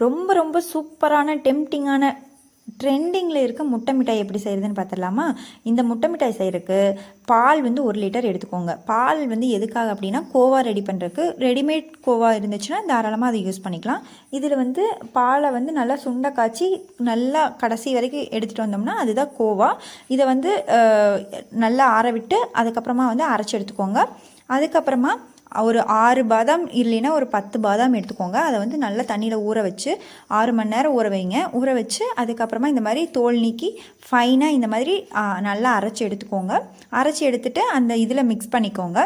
ரொம்ப ரொம்ப சூப்பரான டெம்டிங்கான ட்ரெண்டிங்கில் இருக்க முட்டை மிட்டாய் எப்படி செய்கிறதுன்னு பார்த்துடலாமா இந்த முட்டை மிட்டாய் செய்கிறதுக்கு பால் வந்து ஒரு லிட்டர் எடுத்துக்கோங்க. பால் வந்து எதுக்காக அப்படின்னா கோவா ரெடி பண்ணுறதுக்கு ரெடிமேட் கோவா இருந்துச்சுன்னா தாராளமாக அதை யூஸ் பண்ணிக்கலாம். இதில் வந்து பாலை வந்து நல்லா சுண்ட காய்ச்சி நல்லா கடைசி வரைக்கும் எடுத்துகிட்டு வந்தோம்னா அதுதான் கோவா. இதை வந்து நல்லா ஆற விட்டு அதுக்கப்புறமா வந்து அரைச்சி எடுத்துக்கோங்க. அதுக்கப்புறமா ஒரு ஆறு பாதாம் இல்லைன்னா ஒரு பத்து பாதாம் எடுத்துக்கோங்க. அதை வந்து நல்லா தண்ணியில் ஊற வச்சு ஆறு மணி நேரம் ஊற வைங்க. ஊற வச்சு அதுக்கப்புறமா இந்த மாதிரி தோல் நீக்கி ஃபைனாக இந்த மாதிரி நல்லா அரைச்சி எடுத்துக்கோங்க. அரைச்சி எடுத்துட்டு அந்த இதில் மிக்ஸ் பண்ணிக்கோங்க.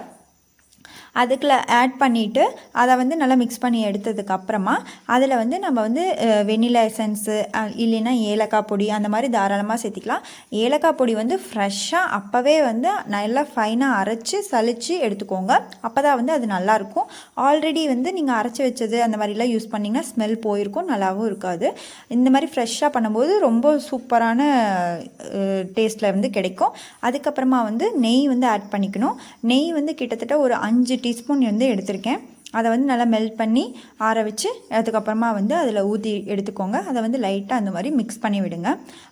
அதுக்குள்ள ஆட் பண்ணிவிட்டு அதை வந்து நல்லா மிக்ஸ் பண்ணி எடுத்ததுக்கு அப்புறமா அதில் வந்து நம்ம வந்து வெண்ணிலா எசன்ஸு இல்லைன்னா ஏலக்காய் பொடி அந்த மாதிரி தாராளமாக சேர்த்திக்கலாம். ஏலக்காய் பொடி வந்து ஃப்ரெஷ்ஷாக அப்போவே வந்து நல்லா ஃபைனாக அரைச்சி சளிச்சு எடுத்துக்கோங்க. அப்போ தான் வந்து அது நல்லாயிருக்கும் ஆல்ரெடி வந்து நீங்கள் அரைச்சி வச்சது அந்த மாதிரிலாம் யூஸ் பண்ணிங்கன்னா ஸ்மெல் போயிருக்கும் நல்லாவும் இருக்காது. இந்த மாதிரி ஃப்ரெஷ்ஷாக பண்ணும்போது ரொம்ப சூப்பரான டேஸ்ட்டில் வந்து கிடைக்கும். அதுக்கப்புறமா வந்து நெய் வந்து ஆட் பண்ணிக்கணும். நெய் வந்து கிட்டத்தட்ட ஒரு அஞ்சு டீஸ்பூன் வந்து எடுத்திருக்கேன். அதை வந்து நல்லா மெல்ட் பண்ணி ஆற வச்சு அதுக்கப்புறமா வந்து அதில் ஊற்றி எடுத்துக்கோங்க. அதை வந்து லைட்டாக அந்த மாதிரி மிக்ஸ் பண்ணி விடுங்க.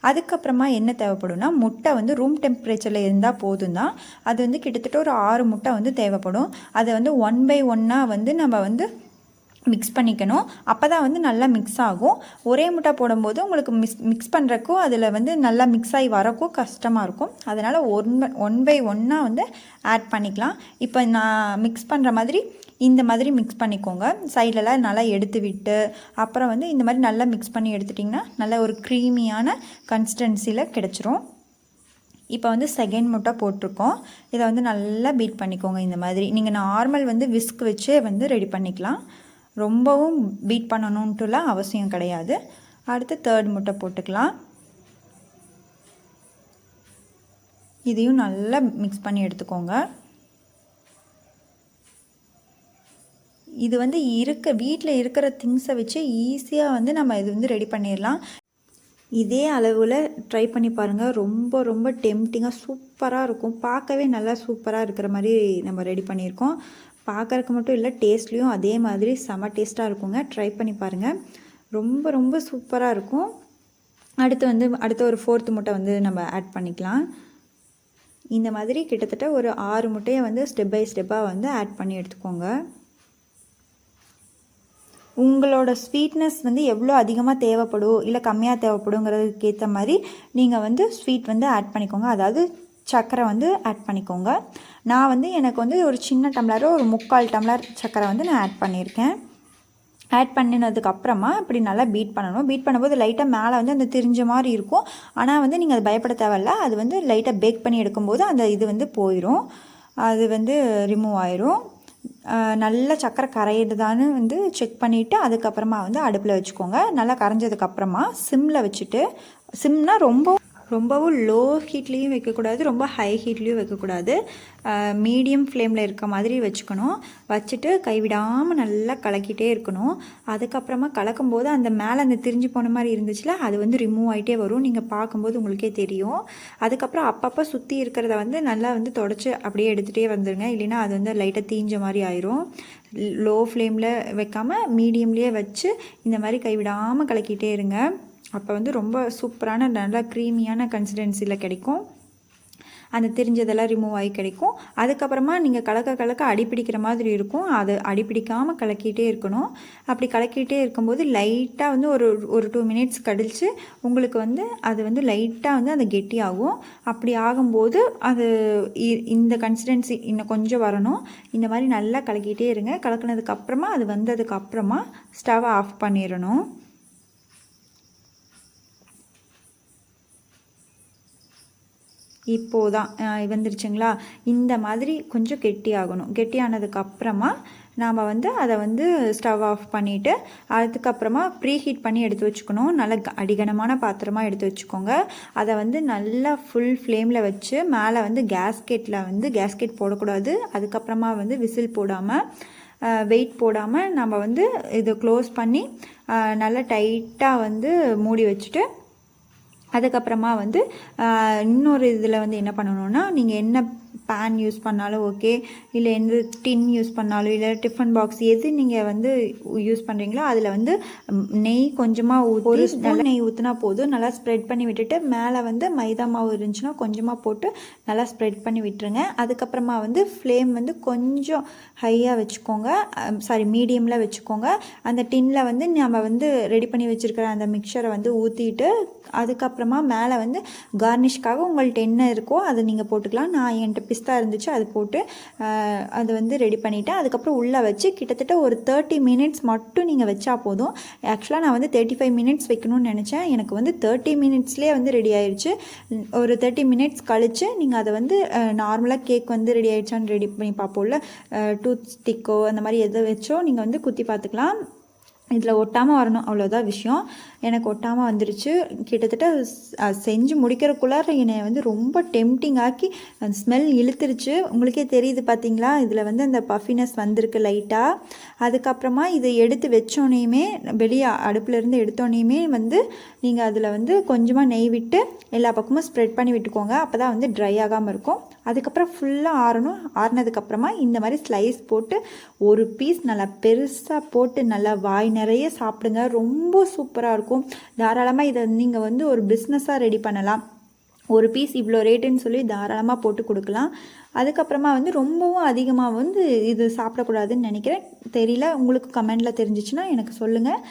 அதுக்கப்புறமா என்ன தேவைப்படும்னா முட்டை வந்து ரூம் டெம்பரேச்சரில் இருந்தால் போதும் தான் அது வந்து கிட்டத்தட்ட ஒரு ஆறு முட்டை வந்து தேவைப்படும். அதை வந்து ஒன் பை ஒன்னாக வந்து நம்ம வந்து மிக்ஸ் பண்ணிக்கணும். அப்போ தான் வந்து நல்லா மிக்ஸ் ஆகும். ஒரே முட்டை போடும்போது உங்களுக்கு மிக்ஸ் மிக்ஸ் பண்ணுறக்கோ அதில் வந்து நல்லா மிக்ஸ் ஆகி வரக்கும் கஷ்டமாக இருக்கும். அதனால் ஒன் ஒன் பை ஒன்னாக வந்து ஆட் பண்ணிக்கலாம். இப்போ நான் மிக்ஸ் பண்ணுற மாதிரி இந்த மாதிரி மிக்ஸ் பண்ணிக்கோங்க. சைட்லலாம் நல்லா எடுத்து விட்டு அப்புறம் வந்து இந்த மாதிரி நல்லா மிக்ஸ் பண்ணி எடுத்துட்டிங்கன்னா நல்ல ஒரு க்ரீமியான கன்சிஸ்டன்சியில் கிடச்சிரும். இப்போ வந்து செகண்ட் முட்டை போட்டிருக்கோம். இதை வந்து நல்லா பீட் பண்ணிக்கோங்க இந்த மாதிரி. நீங்கள் நார்மல் வந்து விஸ்க் வச்சே வந்து ரெடி பண்ணிக்கலாம். ரொம்பவும் பீட் பண்ணணுன்ட்டுலாம் அவசியம் கிடையாது. அடுத்து தேர்ட் முட்டை போட்டுக்கலாம். இதையும் நல்லா மிக்ஸ் பண்ணி எடுத்துக்கோங்க. இது வந்து இருக்க வீட்டில் இருக்கிற திங்ஸை வச்சு ஈஸியாக வந்து நம்ம இது வந்து ரெடி பண்ணிடலாம். இதே அளவில் ட்ரை பண்ணி பாருங்கள் ரொம்ப ரொம்ப டெம்டிங்காக சூப்பராக இருக்கும். பார்க்கவே நல்லா சூப்பராக இருக்கிற மாதிரி நம்ம ரெடி பண்ணியிருக்கோம். பார்க்குறக்கு மட்டும் இல்லை டேஸ்ட்லேயும் அதே மாதிரி செம டேஸ்ட்டாக இருக்குங்க. ட்ரை பண்ணி பாருங்கள் ரொம்ப ரொம்ப சூப்பராக இருக்கும். அடுத்து வந்து அடுத்த ஒரு ஃபோர்த்து முட்டை வந்து நம்ம ஆட் பண்ணிக்கலாம். இந்த மாதிரி கிட்டத்தட்ட ஒரு ஆறு முட்டையை வந்து ஸ்டெப் பை ஸ்டெப்பாக வந்து ஆட் பண்ணி எடுத்துக்கோங்க. உங்களோட ஸ்வீட்னஸ் வந்து எவ்வளோ அதிகமாக தேவைப்படும் இல்லை கம்மியாக தேவைப்படுங்கிறதுக்கு ஏற்ற மாதிரி நீங்கள் வந்து ஸ்வீட் வந்து ஆட் பண்ணிக்கோங்க. அதாவது சர்க்கரை வந்து ஆட் பண்ணிக்கோங்க. நான் வந்து எனக்கு வந்து ஒரு சின்ன டம்ளர் ஒரு முக்கால் டம்ளர் சர்க்கரை வந்து நான் ஆட் பண்ணியிருக்கேன். ஆட் பண்ணினதுக்கப்புறமா இப்படி நல்லா பீட் பண்ணணும். பீட் பண்ணும்போது லைட்டாக மேலே வந்து அந்த திரிஞ்ச மாதிரி இருக்கும். ஆனால் வந்து நீங்கள் அது பயப்பட தேவையில்ல. அது வந்து லைட்டாக பேக் பண்ணி எடுக்கும்போது அந்த இது வந்து போயிடும் அது வந்து ரிமூவ் ஆயிரும். நல்லா நல்ல சக்கரை கரையிடுதான்னு வந்து செக் பண்ணிவிட்டு அதுக்கப்புறமா வந்து அடுப்பில் வச்சுக்கோங்க. நல்லா கரைஞ்சதுக்கப்புறமா சிம்மில் வச்சுட்டு சிம்னால் ரொம்ப ரொம்பவும் லோ ஹீட்லேயும் வைக்கக்கூடாது ரொம்ப ஹை ஹீட்லேயும் வைக்கக்கூடாது. மீடியம் ஃப்ளேமில் இருக்க மாதிரி வச்சுக்கணும். வச்சுட்டு கைவிடாமல் நல்லா கலக்கிட்டே இருக்கணும். அதுக்கப்புறமா கலக்கும்போது அந்த மேலே அந்த திரிஞ்சு போன மாதிரி இருந்துச்சுல அது வந்து ரிமூவ் ஆகிட்டே வரும். நீங்கள் பார்க்கும்போது உங்களுக்கே தெரியும். அதுக்கப்புறம் அப்பப்போ சுற்றி இருக்கிறத வந்து நல்லா வந்து தொடச்சி அப்படியே எடுத்துகிட்டே வந்துடுங்க இல்லைன்னா அது வந்து லைட்டாக தீஞ்ச மாதிரி ஆயிரும். லோ ஃப்ளேமில் வைக்காமல் மீடியம்லேயே வச்சு இந்த மாதிரி கைவிடாமல் கலக்கிட்டே இருங்க. அப்போ வந்து ரொம்ப சூப்பரான நல்லா க்ரீமியான கன்சிஸ்டன்சியில் கிடைக்கும். அந்த தெரிஞ்சதெல்லாம் ரிமூவ் ஆகி கிடைக்கும். அதுக்கப்புறமா நீங்கள் கலக்க கலக்க அடிப்பிடிக்கிற மாதிரி இருக்கும். அது அடிப்பிடிக்காமல் கலக்கிட்டே இருக்கணும். அப்படி கலக்கிட்டே இருக்கும்போது லைட்டாக வந்து ஒரு ஒரு டூ மினிட்ஸ் கழித்து உங்களுக்கு வந்து அது வந்து லைட்டாக வந்து அந்த கெட்டியாகும். அப்படி ஆகும்போது அது இ- இந்த கன்சிஸ்டன்சி இன்னும் கொஞ்சம் வரணும். இந்த மாதிரி நல்லா கலக்கிட்டே இருங்க. கலக்கினதுக்கப்புறமா அது வந்ததுக்கப்புறமா ஸ்டவ் ஆஃப் பண்ணிடணும் இப்போதான் தான் வந்துருச்சுங்களா? இந்த மாதிரி கொஞ்சம் கெட்டியாகணும் கெட்டியானதுக்கு அப்புறமா நாம் வந்து அதை வந்து ஸ்டவ் ஆஃப் பண்ணிவிட்டு அதுக்கப்புறமா ப்ரீ ஹீட் பண்ணி எடுத்து வச்சுக்கணும். நல்ல க- அடிகனமான பாத்திரமாக எடுத்து வச்சுக்கோங்க. அதை வந்து நல்லா ஃபுல் ஃப்ளேமில் வச்சு மேலே வந்து கேஸ்கெட்டில் வந்து கேஸ்கெட் போடக்கூடாது. அதுக்கப்புறமா வந்து விசில் போடாமல் வெயிட் போடாமல் நம்ம வந்து இதை க்ளோஸ் பண்ணி நல்லா டைட்டாக வந்து மூடி வச்சுட்டு அதுக்கப்புறமா வந்து இன்னொரு இதில் வந்து என்ன பண்ணணும்னா நீங்கள் என்ன பேன் யூஸ் பண்ணாலும் ஓகே இல்லை எந்த டின் யூஸ் பண்ணாலும் இல்லை டிஃபன் பாக்ஸ் எது நீங்கள் வந்து யூஸ் பண்ணுறீங்களோ அதில் வந்து நெய் கொஞ்சமாக ஊற்றி ஒரு ஸ்பூன் நெய் ஊற்றினா போதும். நல்லா ஸ்ப்ரெட் பண்ணி விட்டுட்டு மேலே வந்து மைதா மாவு இருந்துச்சுன்னா கொஞ்சமாக போட்டு நல்லா ஸ்ப்ரெட் பண்ணி விட்டுருங்க. அதுக்கப்புறமா வந்து ஃப்ளேம் வந்து கொஞ்சம் ஹையாக வச்சுக்கோங்க. சாரி மீடியமில் வச்சுக்கோங்க. அந்த டின்னில் வந்து நம்ம வந்து ரெடி பண்ணி வச்சுருக்கிற அந்த மிக்சரை வந்து ஊற்றிட்டு அதுக்கப்புறமா மேலே வந்து கார்னிஷ்காக உங்கள்ட்ட என்ன இருக்கோ அதை நீங்கள் போட்டுக்கலாம். நான் என்கிட்ட பிஸ்தா இருந்துச்சு அது போட்டு அது வந்து ரெடி பண்ணிவிட்டேன் அதுக்கப்புறம் உள்ளே வச்சு கிட்டத்தட்ட ஒரு தேர்ட்டி மினிட்ஸ் மட்டும் நீங்கள் வச்சா போதும். ஆக்சுவலாக நான் வந்து தேர்ட்டி ஃபைவ் மினிட்ஸ் வைக்கணும்னு நினச்சேன். எனக்கு வந்து தேர்ட்டி மினிட்ஸ்லேயே வந்து ரெடி ஆயிடுச்சு ஒரு தேர்ட்டி மினிட்ஸ் கழித்து நீங்கள் அதை வந்து நார்மலாக கேக் வந்து ரெடி ஆயிடுச்சான்னு ரெடி பண்ணி பார்ப்போம்ல. டூத் ஸ்டிக்கோ அந்த மாதிரி எதை வச்சோ நீங்கள் வந்து குத்தி பார்த்துக்கலாம். இதில் ஒட்டாமல் வரணும் அவ்வளோதான் விஷயம். எனக்கு ஒட்டாமல் வந்துருச்சு. கிட்டத்தட்ட செஞ்சு முடிக்கிறக்குள்ளார என்னை வந்து ரொம்ப டெம்டிங் ஆக்கி அந்த ஸ்மெல் இழுத்துருச்சு. உங்களுக்கே தெரியுது பார்த்தீங்களா இதில் வந்து அந்த பஃபினஸ் வந்திருக்கு லைட்டாக அதுக்கப்புறமா இதை எடுத்து வச்சோனையுமே வெளியே அடுப்புலேருந்து எடுத்தோனையுமே வந்து நீங்கள் அதில் வந்து கொஞ்சமாக நெய் விட்டு எல்லா பக்கமும் ஸ்ப்ரெட் பண்ணி விட்டுக்கோங்க. அப்போ தான் வந்து ட்ரை ஆகாமல் இருக்கும். அதுக்கப்புறம் ஃபுல்லாக ஆறணும். ஆறினதுக்கப்புறமா இந்த மாதிரி ஸ்லைஸ் போட்டு ஒரு பீஸ் நல்லா பெருசாக போட்டு நல்லா வாய் நிறைய சாப்பிடுங்க. ரொம்ப சூப்பராக இருக்கும். தாராளமாக இதை நீங்கள் வந்து ஒரு பிஸ்னஸாக ரெடி பண்ணலாம். ஒரு பீஸ் இவ்வளோ ரேட்டுன்னு சொல்லி தாராளமாக போட்டு கொடுக்கலாம். அதுக்கப்புறமா வந்து ரொம்பவும் அதிகமாக வந்து இது சாப்பிடக்கூடாதுன்னு நினைக்கிறேன். தெரியல உங்களுக்கு கமெண்டில் தெரிஞ்சிச்சுன்னா எனக்கு சொல்லுங்கள்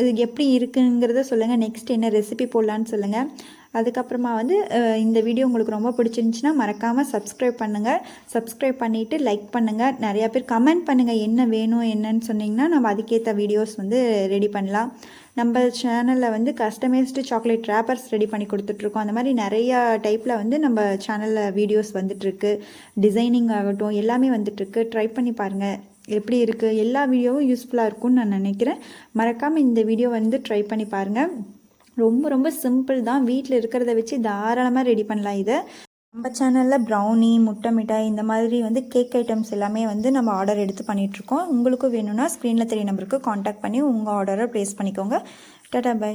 இது எப்படி இருக்குங்கிறத சொல்லுங்கள் நெக்ஸ்ட் என்ன ரெசிபி போடலான்னு சொல்லுங்கள் அதுக்கப்புறமா வந்து இந்த வீடியோ உங்களுக்கு ரொம்ப பிடிச்சிருந்துச்சுன்னா மறக்காமல் சப்ஸ்கிரைப் பண்ணுங்கள் சப்ஸ்கிரைப் பண்ணிவிட்டு லைக் பண்ணுங்கள் நிறையா பேர் கமெண்ட் பண்ணுங்கள் என்ன வேணும் என்னன்னு சொன்னிங்கன்னா நம்ம அதுக்கேற்ற வீடியோஸ் வந்து ரெடி பண்ணலாம். நம்ம சேனலில் வந்து கஸ்டமைஸ்டு சாக்லேட் ரேப்பர்ஸ் ரெடி பண்ணி கொடுத்துட்ருக்கோம். அந்த மாதிரி நிறையா டைப்பில் வந்து நம்ம சேனலில் வீடியோஸ் வந்துட்டுருக்கு டிசைனிங் ஆகட்டும் எல்லாமே வந்துட்டுருக்கு ட்ரை பண்ணி பாருங்கள் எப்படி இருக்குது எல்லா வீடியோவும் யூஸ்ஃபுல்லாக இருக்கும்னு நான் நினைக்கிறேன். மறக்காமல் இந்த வீடியோ வந்து ட்ரை பண்ணி பாருங்கள் ரொம்ப ரொம்ப சிம்பிள் தான். வீட்டில் இருக்கிறத வச்சு தாராளமாக ரெடி பண்ணலாம் இதை. நம்ம சேனலில் ப்ரௌனி முட்டை மிட்டாய் இந்த மாதிரி வந்து கேக் ஐட்டம்ஸ் எல்லாமே வந்து நம்ம ஆர்டர் எடுத்து பண்ணிகிட்ருக்கோம் உங்களுக்கும் வேணும்னா ஸ்க்ரீனில் தெரிய நம்பருக்கு காண்டாக்ட் பண்ணி உங்கள் ஆர்டரை ப்ளேஸ் பண்ணிக்கோங்க. Tata bye